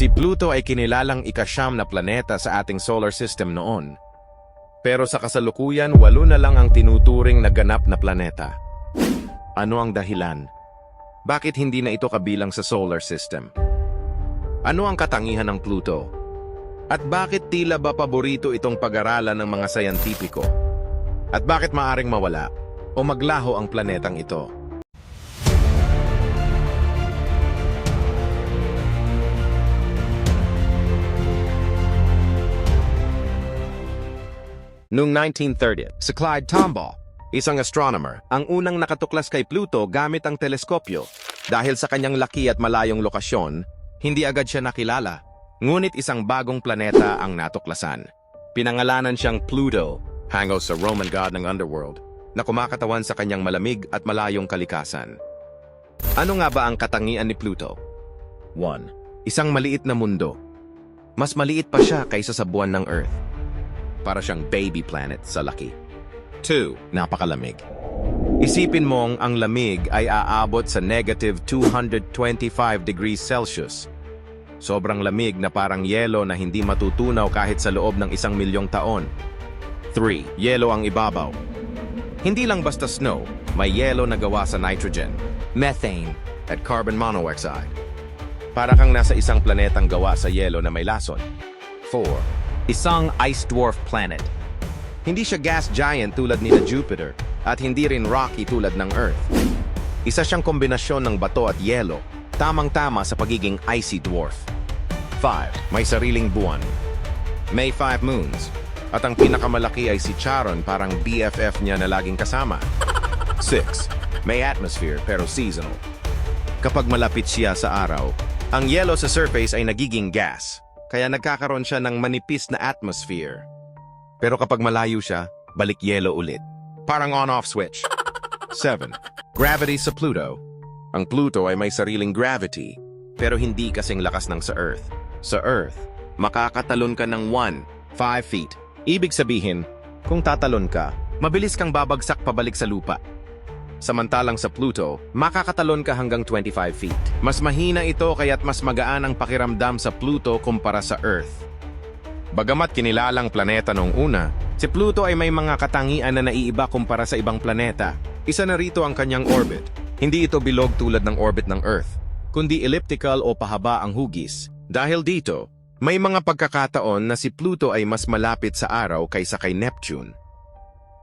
Si Pluto ay kinilalang ikasyam na planeta sa ating solar system noon. Pero sa kasalukuyan, walo na lang ang tinuturing na ganap na planeta. Ano ang dahilan? Bakit hindi na ito kabilang sa solar system? Ano ang katangihan ng Pluto? At bakit tila ba paborito itong pag-aralan ng mga sayantipiko? At bakit maaring mawala o maglaho ang planetang ito? Noong 1930, si Clyde Tombaugh, isang astronomer, ang unang nakatuklas kay Pluto gamit ang teleskopyo. Dahil sa kanyang laki at malayong lokasyon, hindi agad siya nakilala. Ngunit isang bagong planeta ang natuklasan. Pinangalanan siyang Pluto, hango sa Roman god ng underworld, na kumakatawan sa kanyang malamig at malayong kalikasan. Ano nga ba ang katangian ni Pluto? 1. Isang maliit na mundo. Mas maliit pa siya kaysa sa buwan ng Earth para siyang baby planet sa laki. 2. Napakalamig. Isipin mong ang lamig ay aabot sa negative 225 degrees Celsius. Sobrang lamig na parang yelo na hindi matutunaw kahit sa loob ng isang milyong taon. 3. Yelo ang ibabaw. Hindi lang basta snow, may yelo na gawa sa nitrogen, methane, at carbon monoxide. Para kang nasa isang planetang gawa sa yelo na may lason. 4. Isang ice dwarf planet. Hindi siya gas giant tulad ni na Jupiter at hindi rin rocky tulad ng Earth. Isa siyang kombinasyon ng bato at yelo, tamang-tama sa pagiging icy dwarf. 5. May sariling buwan. May 5 moons. At ang pinakamalaki ay si Charon parang BFF niya na laging kasama. 6. May atmosphere pero seasonal. Kapag malapit siya sa araw, ang yellow sa surface ay nagiging gas, kaya nagkakaroon siya ng manipis na atmosphere. Pero kapag malayo siya, balik yellow ulit. Parang on-off switch. 7. Gravity sa Pluto. Ang Pluto ay may sariling gravity, pero hindi kasing lakas ng sa Earth. Sa Earth, makakatalon ka ng 1, 5 feet. Ibig sabihin, kung tatalon ka, mabilis kang babagsak pabalik sa lupa. Samantalang sa Pluto, makakatalon ka hanggang 25 feet. Mas mahina ito kaya't mas magaan ang pakiramdam sa Pluto kumpara sa Earth. Bagamat kinilalang planeta noong una, si Pluto ay may mga katangian na naiiba kumpara sa ibang planeta. Isa na rito ang kanyang orbit. Hindi ito bilog tulad ng orbit ng Earth, kundi elliptical o pahaba ang hugis. Dahil dito, may mga pagkakataon na si Pluto ay mas malapit sa araw kaysa kay Neptune.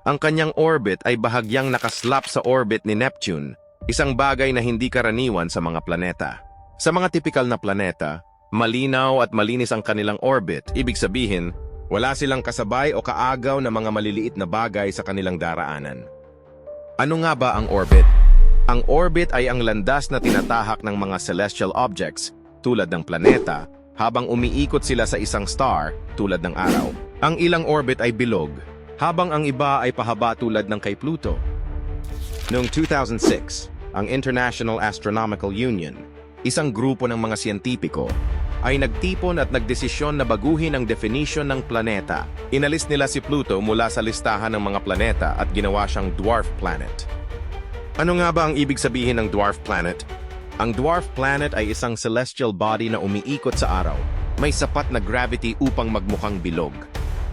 Ang kanyang orbit ay bahagyang nakaslap sa orbit ni Neptune, isang bagay na hindi karaniwan sa mga planeta. Sa mga tipikal na planeta, malinaw at malinis ang kanilang orbit, ibig sabihin, wala silang kasabay o kaagaw na mga maliliit na bagay sa kanilang daraanan. Ano nga ba ang orbit? Ang orbit ay ang landas na tinatahak ng mga celestial objects tulad ng planeta habang umiikot sila sa isang star tulad ng araw. Ang ilang orbit ay bilog, habang ang iba ay pahaba tulad ng kay Pluto. Noong 2006, ang International Astronomical Union, isang grupo ng mga siyentipiko, ay nagtipon at nagdesisyon na baguhin ang definition ng planeta. Inalis nila si Pluto mula sa listahan ng mga planeta at ginawa siyang dwarf planet. Ano nga ba ang ibig sabihin ng dwarf planet? Ang dwarf planet ay isang celestial body na umiikot sa araw. May sapat na gravity upang magmukhang bilog.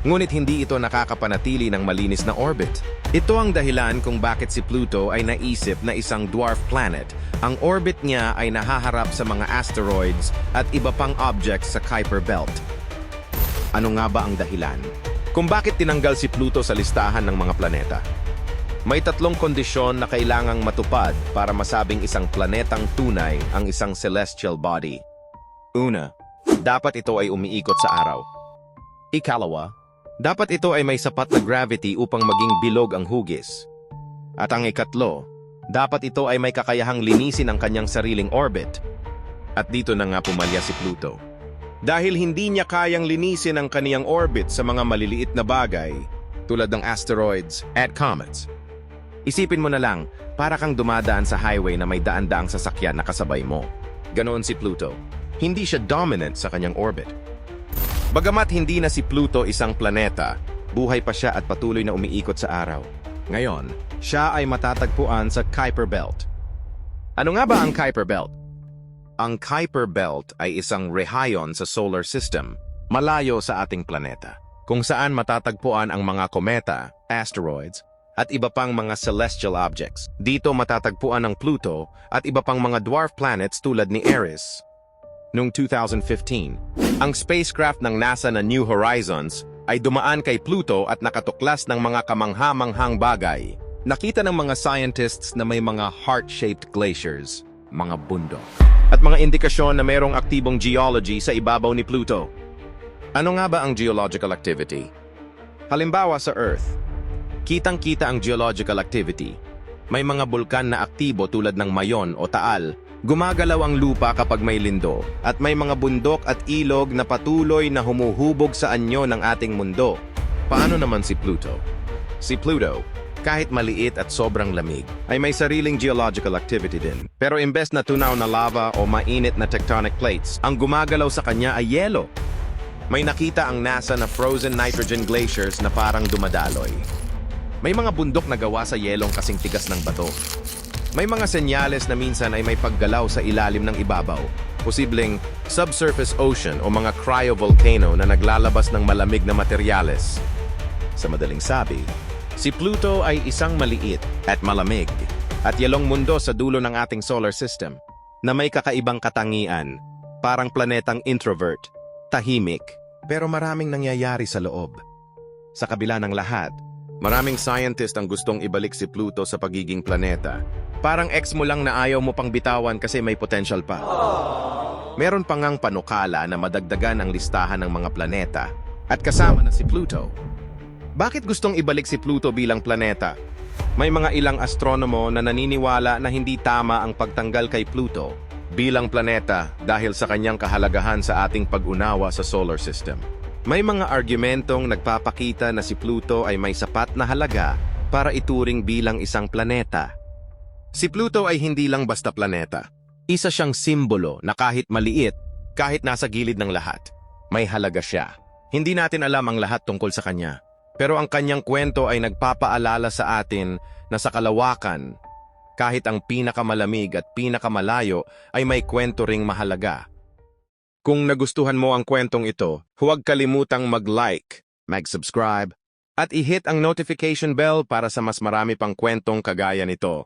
Ngunit hindi ito nakakapanatili ng malinis na orbit. Ito ang dahilan kung bakit si Pluto ay naisip na isang dwarf planet. Ang orbit niya ay nahaharap sa mga asteroids at iba pang objects sa Kuiper Belt. Ano nga ba ang dahilan? Kung bakit tinanggal si Pluto sa listahan ng mga planeta? May tatlong kondisyon na kailangang matupad para masabing isang planetang tunay ang isang celestial body. Una, dapat ito ay umiikot sa araw. Ikalawa, dapat ito ay may sapat na gravity upang maging bilog ang hugis. At ang ikatlo, dapat ito ay may kakayahang linisin ang kanyang sariling orbit. At dito na nga pumalya si Pluto. Dahil hindi niya kayang linisin ang kaniyang orbit sa mga maliliit na bagay, tulad ng asteroids at comets. Isipin mo na lang, para kang dumadaan sa highway na may daan-daang sasakyan na kasabay mo. Ganoon si Pluto. Hindi siya dominant sa kanyang orbit. Bagamat hindi na si Pluto isang planeta, buhay pa siya at patuloy na umiikot sa araw. Ngayon, siya ay matatagpuan sa Kuiper Belt. Ano nga ba ang Kuiper Belt? Ang Kuiper Belt ay isang rehayon sa solar system, malayo sa ating planeta, kung saan matatagpuan ang mga kometa, asteroids, at iba pang mga celestial objects. Dito matatagpuan ang Pluto at iba pang mga dwarf planets tulad ni Eris. Noong 2015, ang spacecraft ng NASA na New Horizons ay dumaan kay Pluto at nakatuklas ng mga kamangha-manghang bagay. Nakita ng mga scientists na may mga heart-shaped glaciers, mga bundok, at mga indikasyon na mayroong aktibong geology sa ibabaw ni Pluto. Ano nga ba ang geological activity? Halimbawa sa Earth, kitang-kita ang geological activity. May mga bulkan na aktibo tulad ng Mayon o Taal. Gumagalaw ang lupa kapag may lindo at may mga bundok at ilog na patuloy na humuhubog sa anyo ng ating mundo. Paano naman si Pluto? Si Pluto, kahit maliit at sobrang lamig, ay may sariling geological activity din. Pero imbes na tunaw na lava o mainit na tectonic plates, ang gumagalaw sa kanya ay yelo. May nakita ang NASA na frozen nitrogen glaciers na parang dumadaloy. May mga bundok na gawa sa yelong kasing tigas ng bato. May mga senyales na minsan ay may paggalaw sa ilalim ng ibabaw. Posibleng subsurface ocean o mga cryovolcano na naglalabas ng malamig na materyales. Sa madaling sabi, si Pluto ay isang maliit at malamig at yelong mundo sa dulo ng ating solar system na may kakaibang katangian, parang planetang introvert, tahimik, pero maraming nangyayari sa loob. Sa kabila ng lahat, maraming scientist ang gustong ibalik si Pluto sa pagiging planeta. Parang ex mo lang na ayaw mo pang bitawan kasi may potential pa. Meron pa ngang panukala na madagdagan ang listahan ng mga planeta at kasama na si Pluto. Bakit gustong ibalik si Pluto bilang planeta? May mga ilang astronomo na naniniwala na hindi tama ang pagtanggal kay Pluto bilang planeta dahil sa kanyang kahalagahan sa ating pag-unawa sa solar system. May mga argumentong nagpapakita na si Pluto ay may sapat na halaga para ituring bilang isang planeta. Si Pluto ay hindi lang basta planeta. Isa siyang simbolo na kahit maliit, kahit nasa gilid ng lahat, may halaga siya. Hindi natin alam ang lahat tungkol sa kanya. Pero ang kanyang kwento ay nagpapaalala sa atin na sa kalawakan, kahit ang pinakamalamig at pinakamalayo ay may kwento ring mahalaga. Kung nagustuhan mo ang kwentong ito, huwag kalimutang mag-like, mag-subscribe, at i-hit ang notification bell para sa mas marami pang kwentong kagaya nito.